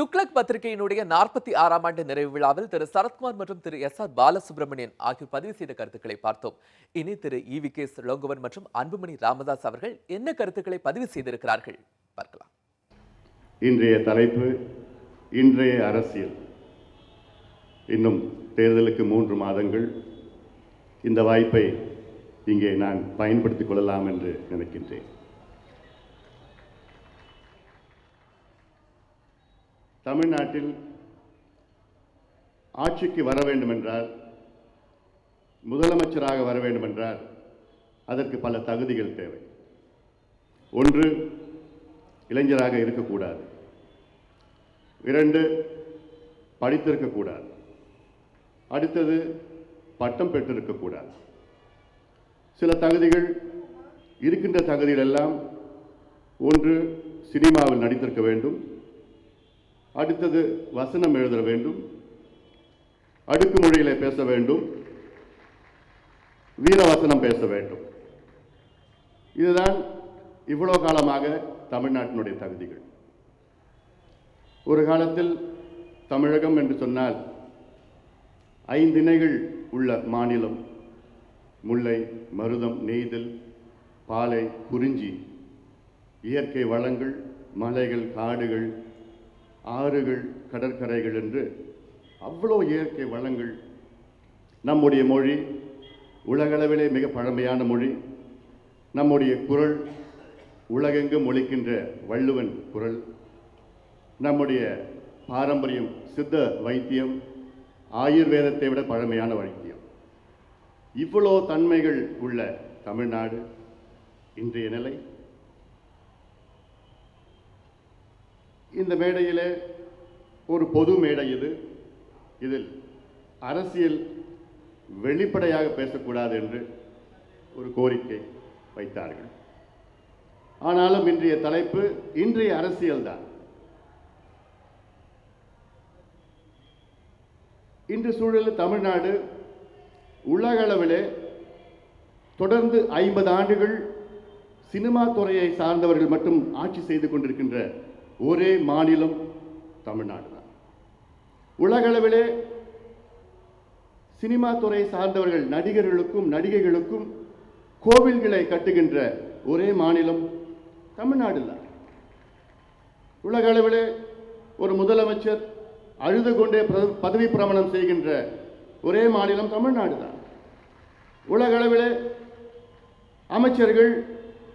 துக்ளக் பத்திரிகையினுடைய நாற்பத்தி ஆறாம் ஆண்டு நிறைவு விழாவில் திரு சரத்குமார் மற்றும் திரு எஸ் ஆர் பாலசுப்ரமணியன் ஆகியோர் பதிவு செய்த கருத்துக்களை பார்த்தோம். இனி திரு இ கே இளங்கோவன் மற்றும் அன்புமணி ராமதாஸ் அவர்கள் என்ன கருத்துக்களை பதிவு செய்திருக்கிறார்கள்? பார்க்கலாம். இன்றைய தலைப்பு இன்றைய அரசியல். இன்னும் தேர்தலுக்கு மூன்று மாதங்கள். இந்த வாய்ப்பை இங்கே நான் பயன்படுத்திக் கொள்ளலாம் என்று நினைக்கின்றேன். தமிழ்நாட்டில் ஆட்சிக்கு வர வேண்டுமென்றால் முதலமைச்சராக வர வேண்டுமென்றால் அதற்கு பல தகுதிகள் தேவை. ஒன்று இளைஞராக இருக்கக்கூடாது. இரண்டு படித்திருக்கக்கூடாது. அடுத்தது பட்டம் பெற்றிருக்கக்கூடாது. சில தகுதிகள் இருக்கின்ற தகுதிகள் எல்லாம் ஒன்று சினிமாவில் நடித்திருக்க வேண்டும். அடுத்தது வசனம் எழுத வேண்டும். அடுக்கு மொழியிலே பேச வேண்டும். வீரவசனம் பேச வேண்டும். இதுதான் இவ்வளோ காலமாக தமிழ்நாட்டினுடைய தகுதிகள். ஒரு காலத்தில் தமிழகம் என்று சொன்னால் ஐந்திணைகள் உள்ள மாநிலம். முல்லை மருதம் நெய்தல் பாலை குறிஞ்சி. இயற்கை வளங்கள் மலைகள் காடுகள் ஆறுகள் கடற்கரைகள் என்று அவ்வளோ இயற்கை வளங்கள். நம்முடைய மொழி உலகளவிலே மிக பழமையான மொழி. நம்முடைய குரல் உலகெங்கும் ஒழிக்கின்ற வள்ளுவன் குரல். நம்முடைய பாரம்பரியம் சித்த வைத்தியம் ஆயுர்வேதத்தை விட பழமையான வைத்தியம். இவ்வளோ தன்மைகள் உள்ள தமிழ்நாடு இன்றைய நிலை. இந்த மேடையில் ஒரு பொது மேடை இது. இதில் அரசியல் வெளிப்படையாக பேசக்கூடாது என்று ஒரு கோரிக்கை வைத்தார்கள். ஆனாலும் இன்றைய தலைப்பு இன்றைய அரசியல்தான் இன்று சூழலில் தமிழ்நாடு உலக அளவிலே தொடர்ந்து ஐம்பது ஆண்டுகள் சினிமா துறையை சார்ந்தவர்கள் மட்டும் ஆட்சி செய்து கொண்டிருக்கின்ற ஒரே மாநிலம் தமிழ்நாடு தான். உலகளவிலே சினிமா துறை சார்ந்தவர்கள் நடிகர்களுக்கும் நடிகைகளுக்கும் கோவில்களை கட்டுகின்ற ஒரே மாநிலம் தமிழ்நாடு தான். உலகளவிலே ஒரு முதலமைச்சர் அழுது கொண்டே பதவி பிரமணம் செய்கின்ற ஒரே மாநிலம் தமிழ்நாடு தான். உலக அமைச்சர்கள்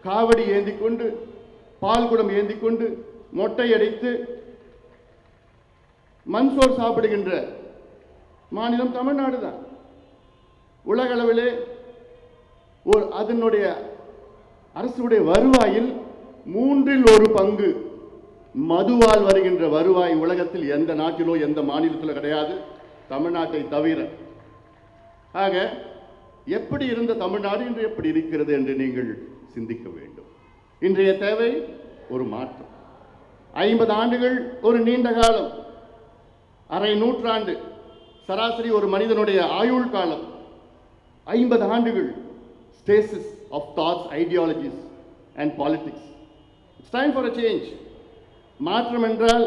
காவடி ஏந்தி கொண்டு பால் குடம் ஏந்தி கொண்டு மொட்டை அடித்து மண்சோர் சாப்பிடுகின்ற மாநிலம் தமிழ்நாடு தான் உலகளவிலே ஒரு அதனுடைய அரசுடைய வருவாயில் மூன்றில் ஒரு பங்கு மதுவால் வருகின்ற வருவாய் உலகத்தில் எந்த நாட்டிலோ எந்த மாநிலத்திலோ கிடையாது. தமிழ்நாட்டை தவிர. ஆக எப்படி இருந்த தமிழ்நாடு இன்று எப்படி இருக்கிறது என்று நீங்கள் சிந்திக்க வேண்டும். இன்றைய தேவை ஒரு மாற்றம். ஐம்பது ஆண்டுகள் ஒரு நீண்ட காலம். அரை நூற்றாண்டு சராசரி ஒரு மனிதனுடைய ஆயுள் காலம். ஐம்பது ஆண்டுகள் stasis of thoughts ideologies and politics it's time for a change மாற்றம் என்றால்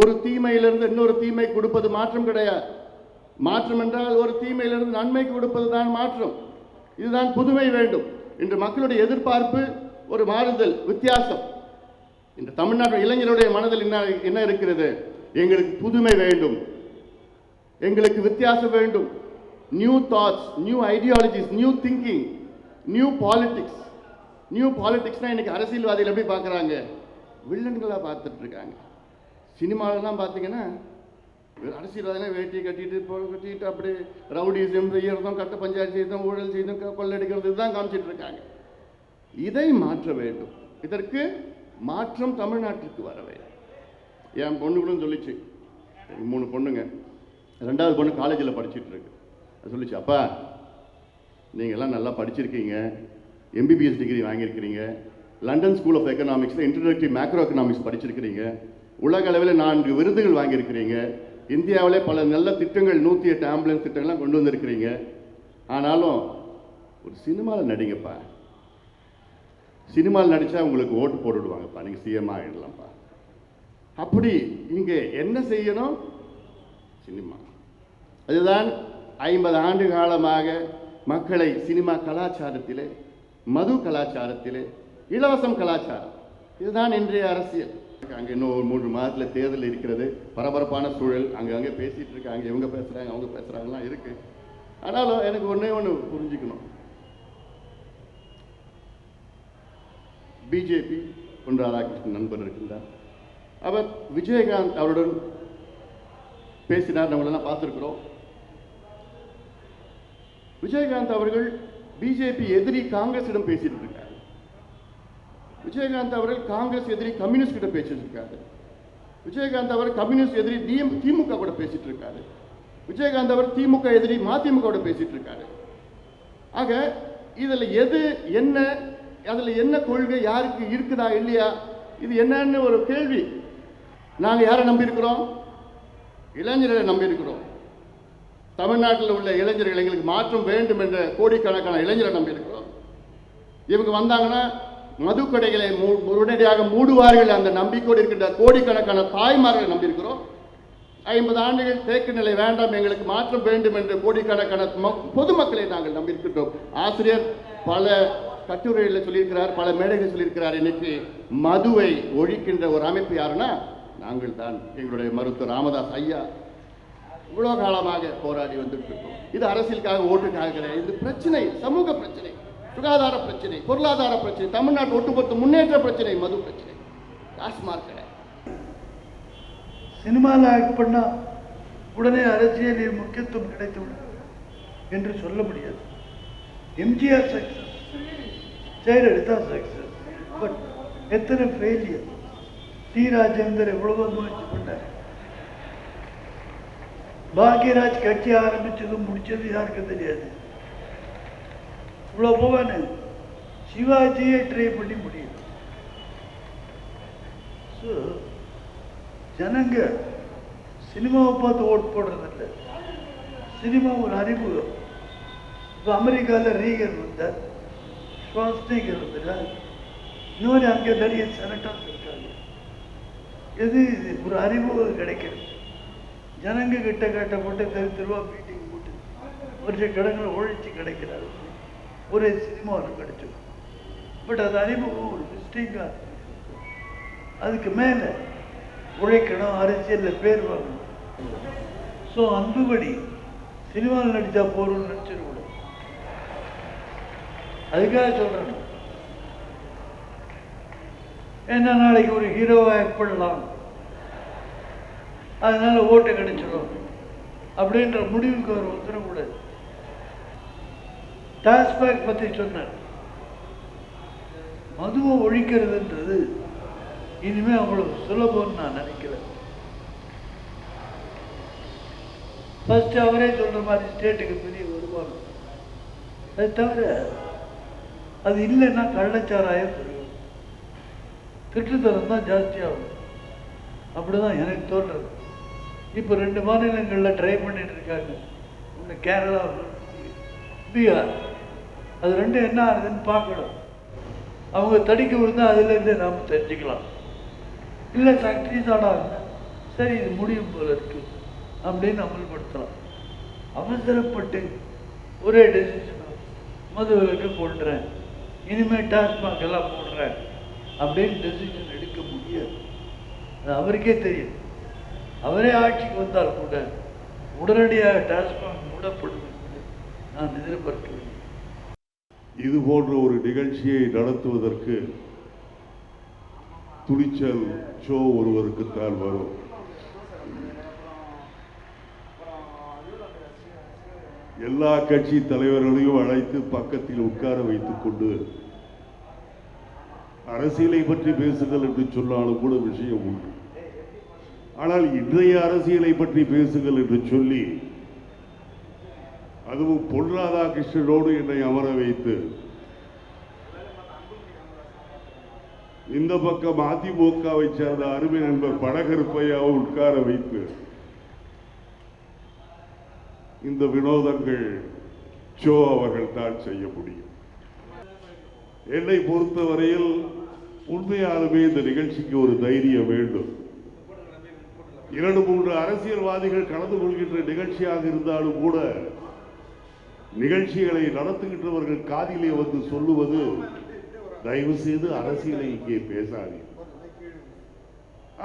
ஒரு தீமையிலிருந்து இன்னொரு தீமை கொடுப்பது மாற்றம் கிடையாது. மாற்றம் என்றால் ஒரு தீமையிலிருந்து நன்மை கொடுப்பது தான் மாற்றம். இதுதான் புதுமை வேண்டும். இன்று மக்களுடைய எதிர்பார்ப்பு ஒரு மாறுதல் வித்தியாசம். இந்த தமிழ்நாட்டு இளைஞருடைய மனதில் என்ன என்ன இருக்கிறது? எங்களுக்கு புதுமை வேண்டும். எங்களுக்கு வித்தியாசம் வேண்டும். New thoughts new ideologies new thinking new politics new பாலிடிக்ஸ்னா இன்றைக்கி அரசியல்வாதிகள் எப்படி பார்க்குறாங்க? வில்லன்களாக பார்த்துட்டு இருக்காங்க சினிமாலெல்லாம் பார்த்தீங்கன்னா அரசியல்வாதிகள் வேட்டியை கட்டிட்டு இப்போ கட்டிட்டு அப்படி ரவுடிசம் செய்யறதும் கட்ட பஞ்சாயத்து செய்யறதும் ஊழல் செய்தும் கொள்ளடிக்கிறது தான் காமிச்சிட்டு இருக்காங்க இதை மாற்ற வேண்டும். இதற்கு மாற்றம் தமிழ்நாட்டிற்கு வர வேண்டும் என் பொண்ணு கூட சொல்லிச்சு. மூணு பொண்ணுங்க. ரெண்டாவது பொண்ணு காலேஜில் படிச்சுட்டு இருக்கு. சொல்லிச்சு அப்பா நீங்கள்லாம் நல்லா படிச்சிருக்கீங்க. எம்பிபிஎஸ் டிகிரி வாங்கியிருக்கிறீங்க. லண்டன் ஸ்கூல் ஆஃப் எக்கனாமிக்ஸில் இன்ட்ரடக்டிவ் மேக்ரோ எக்கனாமிக்ஸ் படிச்சிருக்கிறீங்க. உலக அளவில் நான்கு விருதுகள் வாங்கியிருக்கிறீங்க. இந்தியாவிலே பல நல்ல திட்டங்கள் நூற்றி எட்டு ஆம்புலன்ஸ் திட்டங்கள்லாம் கொண்டு வந்திருக்கிறீங்க. ஆனாலும் ஒரு சினிமாவில் நடிங்கப்பா. சினிமாவில் நடித்தா உங்களுக்கு ஓட்டு போட்டுடுவாங்கப்பா. நீங்கள் சிஎம் ஆகிடலாம்ப்பா அப்படி இங்கே என்ன செய்யணும்? சினிமா. அதுதான் ஐம்பது ஆண்டு காலமாக மக்களை சினிமா கலாச்சாரத்திலே மது கலாச்சாரத்திலே இலவசம் கலாச்சாரம். இதுதான் இன்றைய அரசியல். அங்கே இன்னும் ஒரு மூன்று மாதத்தில் தேர்தல் இருக்கிறது. பரபரப்பான சூழல். அங்கே அங்கே பேசிகிட்டு இருக்காங்க. இவங்க பேசுகிறாங்க அவங்க பேசுகிறாங்கலாம் இருக்குது ஆனாலும் எனக்கு ஒன்றே ஒன்று புரிஞ்சுக்கணும். பிஜேபி பொன் ராதாகிருஷ்ணன் நண்பர் இருக்கின்றார். அவர் விஜயகாந்த் அவருடன் பேசினார். நம்மளெல்லாம் பார்த்துருக்குறோம். விஜயகாந்த் அவர்கள் பிஜேபி எதிரி காங்கிரஸிடம் பேசிட்டு இருக்கார். விஜயகாந்த் அவர்கள் காங்கிரஸ் எதிரி கம்யூனிஸ்ட் கிட்ட பேசிட்டு இருக்காரு. விஜயகாந்த் அவர் கம்யூனிஸ்ட் எதிரி டிஎம் திமுக கூட பேசிட்டு இருக்காரு. விஜயகாந்த் அவர் திமுக எதிரி மதிமுக கூட பேசிட்டு இருக்காரு. ஆக இதுல எது என்ன அதில் என்ன கொள்கை யாருக்கு இருக்குதா இல்லையா? இது என்னன்னு ஒரு கேள்வி. நாங்கள் யாரை நம்பியிருக்கிறோம்? இளைஞர்களை நம்பியிருக்கிறோம். தமிழ்நாட்டில் உள்ள இளைஞர்கள் எங்களுக்கு மாற்றம் வேண்டும் என்ற கோடிக்கணக்கான இளைஞரை நம்பியிருக்கிறோம். இவங்க வந்தாங்கன்னா மதுக்கடைகளை மூ- உடனடியாக மூடுவார்கள் அந்த நம்பிக்கையோடு இருக்கின்ற கோடிக்கணக்கான தாய்மார்களை நம்பியிருக்கிறோம். ஐம்பது ஆண்டுகள் தேக்கு நிலை வேண்டாம் எங்களுக்கு மாற்றம் வேண்டும் என்று கோடிக்கணக்கான பொதுமக்களை நாங்கள் நம்பியிருக்கின்றோம். ஆசிரியர் பல கட்டுரைகளில் சொல்லியிருக்கிறார் பல மேடைகளில் சொல்லியிருக்கிறார். இன்னைக்கு மதுவை ஒழிக்கின்ற ஒரு அமைப்பு யாருன்னா நாங்கள் தான். எங்களுடைய மருத்துவர் ராமதாஸ் ஐயா. இவ்வளோ காலமாக போராடி வந்துட்டு இருக்கோம் இது அரசியலுக்காக ஓட்டுக்காக கிடையாது. இது பிரச்சனை சமூக பிரச்சனை சுகாதார பிரச்சனை பொருளாதார பிரச்சனை தமிழ்நாட்டு ஒட்டுமொத்த முன்னேற்ற பிரச்சனை மது பிரச்சனை. டாஸ்மாக் கிடையாது. சினிமாவில் ஆக்ட் பண்ணால் உடனே அரசியலில் முக்கியத்துவம் கிடைத்துவிடும் என்று சொல்ல முடியாது. MGR success. Jayalalithaa success but எத்தனை ஃபெயிலியர் டி ராஜேந்தர் எவ்வளவோ முயற்சி பண்ணார். பாக்யராஜ் கட்சி ஆரம்பிச்சது முடிச்சது யாருக்கு தெரியாது? இவ்வளோ போவானு. சிவாஜியை ட்ரை பண்ணி முடியும். ஸோ ஜனங்க சினிமாவை பார்த்து ஓட் போடுறதில்ல. சினிமா ஒரு அறிமுகம். இப்போ அமெரிக்காவில் ரீகன் வந்தார். ஸ்வாஸ்னேகர் வந்தார் இன்னொரு அங்கே நிறைய செனட்டர்ஸ் இருக்காங்க. எது இது? ஒரு அறிமுகம் கிடைக்கிறது. ஜனங்க கிட்ட கட்டப்பட்டு தெரு தெருவா மீட்டிங் போட்டு ஒரு கடங்களை ஒழிச்சு கிடைக்கிறாரு. ஒரே சினிமாவில் கிடைச்சிடும் பட் அது அறிமுகம் ஒரு மிஸ்டேக்காக அதுக்கு மேலே உழைக்கணும் அரசியலில் பேர் வாங்கணும். ஸோ அன்புபடி சினிமாவில் நடித்தா போகிறோம்னு நினச்சிடக்கூடாது அதுக்காக சொல்கிறேன் என்ன நாளைக்கு ஒரு ஹீரோவாக ஆக்ட் பண்ணலாம்? அதனால ஓட்டு கிடைச்சிடும் அப்படின்ற முடிவுக்கு அவர் வந்துடக்கூடாது. டாஸ்மாக் பற்றி சொன்னார். மதுவை ஒழிக்கிறதுன்றது இனிமே அவ்வளவு சுலபம்னு நான் நினைக்கல ஃபர்ஸ்ட் அவரே சொல்ற மாதிரி ஸ்டேட்டுக்கு பெரிய வருமானம். அது தவிர அது இல்லைன்னா கள்ளச்சாராயம் பெருகும் திருட்டுத்தனம் தான் ஜாஸ்தியாகும். அப்படிதான் எனக்கு தோன்றது. இப்போ ரெண்டு மாநிலங்களில் ட்ரை பண்ணிட்டு இருக்காங்க. ஒன்று கேரளா பீகார். அது ரெண்டும் என்ன ஆகுதுன்னு பார்க்கணும். அவங்க தடிக்க விழுந்தா அதுலேருந்து நாம் தெரிஞ்சுக்கலாம். இல்லை ஃபேக்ட்ரிஸ் தானா சரி இது முடியும் போல இருக்கு. அப்படின்னு அமல்படுத்தலாம். அவசரப்பட்டு ஒரே டெசிஷன் மதுவிலக்கு போடுறேன் இனிமேல் டாஸ்மாக் எல்லாம் போடுறேன். அப்படின்னு டெசிஷன் எடுக்க முடியாது. அது அவருக்கே தெரியும். அவரே ஆட்சிக்கு வந்தால் கூட உடனடியாக டாஸ்மாக் மூடப்படும் என்று நான் எதிர்பார்க்கவில்லை இது போன்ற ஒரு நிகழ்ச்சியை நடத்துவதற்கு துணிச்சல் ஷோ ஒருவருக்குத்தான் வரும். எல்லா கட்சி தலைவர்களையும் அழைத்து பக்கத்தில் உட்கார வைத்துக் கொண்டு அரசியலை பற்றி பேசுங்கள் என்று சொன்னாலும் கூட விஷயம் உண்டு. ஆனால் இன்றைய அரசியலை பற்றி பேசுங்கள் என்று சொல்லி அதுவும் பொன் ராதாகிருஷ்ணனோடு என்னை அமர வைத்து இந்த பக்கம் அதிமுகவை சேர்ந்த அருமை நண்பர் படகருப்பையாவை உட்கார வைத்து இந்த வினோதங்கள் ஜோ அவர்கள் தான் செய்ய முடியும். என்னை பொறுத்தவரையில் உண்மையாலுமே இந்த நிகழ்ச்சிக்கு ஒரு தைரியம் வேண்டும். இரண்டு மூன்று அரசியல்வாதிகள் கலந்து கொள்கின்ற நிகழ்ச்சியாக இருந்தாலும் கூட நிகழ்ச்சிகளை நடத்துகின்றவர்கள் காதிலே வந்து சொல்லுவது தயவு செய்து அரசியலை இங்கே பேசாதீர்கள்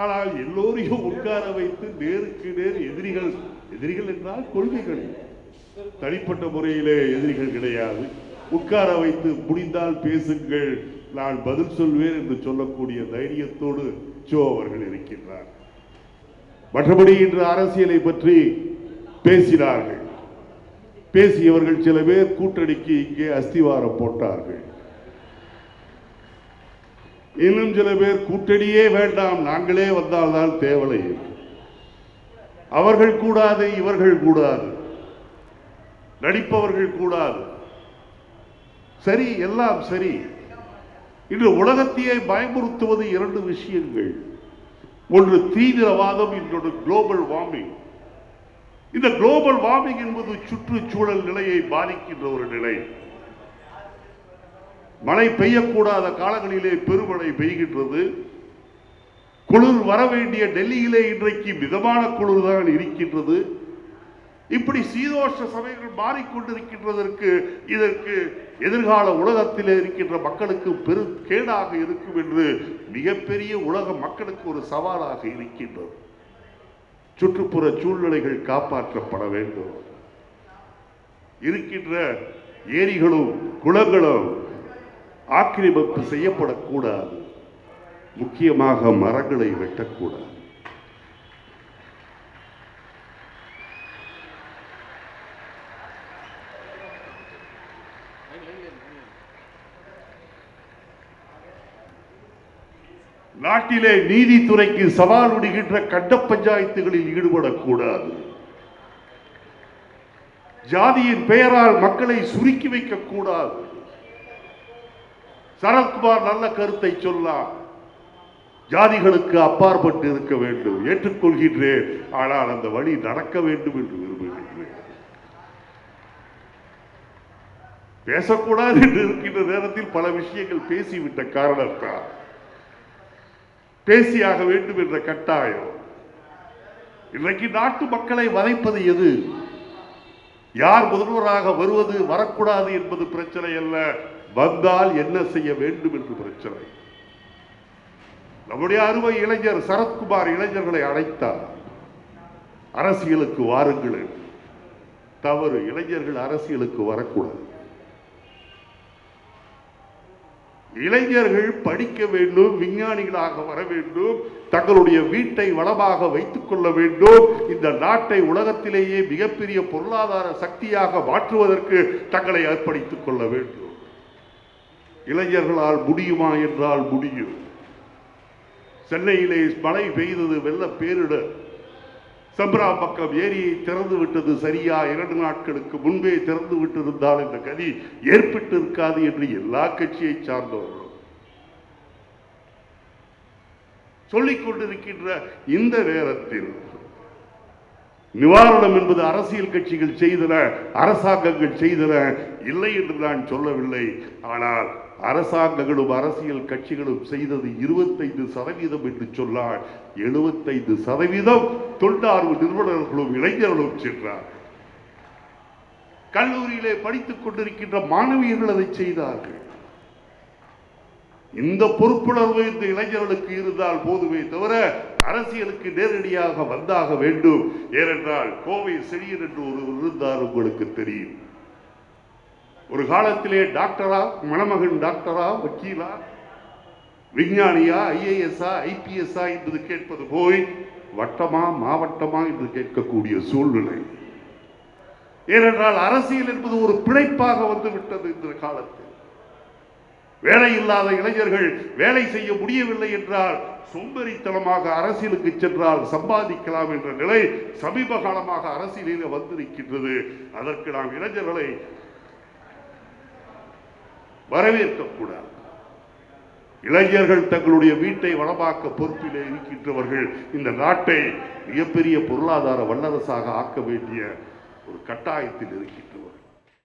ஆனால் எல்லோரையும் உட்கார வைத்து நேருக்கு நேர் எதிரிகள் எதிரிகள் என்றால் கொள்கைகள். தனிப்பட்ட முறையிலே எதிரிகள் கிடையாது. உட்கார வைத்து முடிந்தால் பேசுங்கள். நான் பதில் சொல்வேன் என்று சொல்லக்கூடிய தைரியத்தோடு ஜோ அவர்கள் இருக்கின்றார். மற்றபடி இன்று அரசியலை பற்றி பேசினார்கள். பேசியவர்கள் சில பேர் கூட்டணிக்கு இங்கே அஸ்திவாரம் போட்டார்கள். இன்னும் சில பேர் கூட்டணியே வேண்டாம். நாங்களே வந்தால்தான் தேவலை அவர்கள் கூடாது இவர்கள் கூடாது. நடிப்பவர்கள் கூடாது. சரி எல்லாம் சரி. இன்று உலகத்தையே பயமுறுத்துவது இரண்டு விஷயங்கள். ஒன்று தீவிரவாதம் இன்னொன்று குளோபல் வார்மிங் இந்த குளோபல் வார்மிங் என்பது சுற்றுச்சூழல் நிலையை பாதிக்கின்ற ஒரு நிலை. மழை பெய்யக்கூடாத காலங்களிலே பெருமழை பெய்கின்றது. குளிர் வர வேண்டிய டெல்லியிலே இன்றைக்கு மிதமான குளிர் தான் இருக்கின்றது. இப்படி சீதோஷ சமயங்கள் மாறிக்கொண்டிருக்கின்றதற்கு இதற்கு எதிர்கால உலகத்திலே இருக்கின்ற மக்களுக்கு பெரு கேடாக இருக்கும் என்று மிகப்பெரிய உலக மக்களுக்கு ஒரு சவாலாக இருக்கின்றது. சுற்றுப்புற சூழ்நிலைகள் காப்பாற்றப்பட வேண்டும். இருக்கின்ற ஏரிகளும் குளங்களும் ஆக்கிரமிப்பு செய்யப்படக்கூடாது. முக்கியமாக மரங்களை வெட்டக்கூடாது. நாட்டிலே நீதித்துறைக்கு சவால் விடுகின்ற கட்ட பஞ்சாயத்துகளில் ஈடுபடக்கூடாது. ஜாதியின் பெயரால் மக்களை சுருக்கி வைக்கக்கூடாது. சரத்குமார் நல்ல கருத்தை சொன்னார் ஜாதிகளுக்கு அப்பாற்பட்டு இருக்க வேண்டும் ஏற்றுக்கொள்கின்றேன். ஆனால் அந்த வழி நடக்க வேண்டும் என்று விரும்புகின்றேன். பேசக்கூடாது என்று இருக்கின்ற நேரத்தில் பல விஷயங்கள் பேசிவிட்ட காரணத்தால் பேசியாக வேண்டும் என்ற கட்டாயம். இன்றைக்கு நாட்டு மக்களை வதைப்பது எது? யார் முதல்வராக வருவது? வரக்கூடாது என்பது பிரச்சனை அல்ல. வந்தால் என்ன செய்ய வேண்டும் என்று பிரச்சனை. நம்முடைய அறுவை இளைஞர் சரத்குமார் இளைஞர்களை அழைத்தார். அரசியலுக்கு வாருங்கள் தவறு இளைஞர்கள் அரசியலுக்கு வரக்கூடாது. இளைஞர்கள் படிக்க வேண்டும் விஞ்ஞானிகளாக வர வேண்டும் தங்களுடைய வீட்டை வளமாக வைத்துக் கொள்ள வேண்டும். இந்த நாட்டை உலகத்திலேயே மிகப்பெரிய பொருளாதார சக்தியாக மாற்றுவதற்கு தங்களை அர்ப்பணித்துக் கொள்ள வேண்டும். இளைஞர்களால் முடியுமா என்றால் முடியும். சென்னையிலே மழை பெய்தது வெள்ள பேரிடர் சம்பராம்பக்கம் ஏரியை திறந்து விட்டது சரியா? இரண்டு நாட்களுக்கு முன்பே திறந்து விட்டிருந்தால் இந்த கதி ஏற்பட்டு இருக்காது என்று எல்லா கட்சியை சார்ந்தவர்களும் சொல்லிக் கொண்டிருக்கின்ற இந்த நேரத்தில் நிவாரணம் என்பது அரசியல் கட்சிகள் செய்தன அரசாங்கங்கள் செய்தன இல்லை என்று நான் சொல்லவில்லை. ஆனால் அரசாங்கங்களும் அரசியல் கட்சிகளும் செய்தது இருபத்தைந்து சதவீதம் என்று சொன்னால் எழுபத்தைந்து சதவீதம் தொண்டார்வு நிறுவனர்களும் இளைஞர்களும் சென்றார். கல்லூரியிலே படித்துக் கொண்டிருக்கின்ற மாணவியர்கள் அதை செய்தார்கள். இந்த பொறுப்புணர்வு இந்த இளைஞர்களுக்கு இருந்தால் போதுமே தவிர அரசியலுக்கு நேரடியாக வந்தாக வேண்டும். ஏனென்றால் கோவை செழியன் என்று ஒருவர் இருந்தார் உங்களுக்கு தெரியும். ஒரு காலத்திலே டாக்டரா மணமகன் டாக்டரா வக்கீலா விஞ்ஞானியா ஐஏஎஸ்ஆ ஐபிஎஸ்ஆ என்பது கேட்பது போய் வட்டமா மாவட்டமா என்று கேட்கக்கூடிய சூழ்நிலை. ஏனென்றால் அரசியல் என்பது ஒரு பிழைப்பாக வந்து விட்டது இந்த காலத்தில். வேலை இல்லாத இளைஞர்கள் வேலை செய்ய முடியவில்லை என்றால் சோம்பேறித்தனமாக அரசியலுக்கு சென்றால் சம்பாதிக்கலாம் என்ற நிலை சமீப காலமாக அரசியலில் வந்திருக்கின்றது. அதற்கு நாம் இளைஞர்களை வரவேற்கக்கூடாது. இளைஞர்கள் தங்களுடைய வீட்டை வளமாக்க பொறுப்பிலே இருக்கின்றவர்கள் இந்த நாட்டை மிகப்பெரிய பொருளாதார வல்லரசாக ஆக்க வேண்டிய ஒரு கட்டாயத்தில் இருக்கின்றனர்.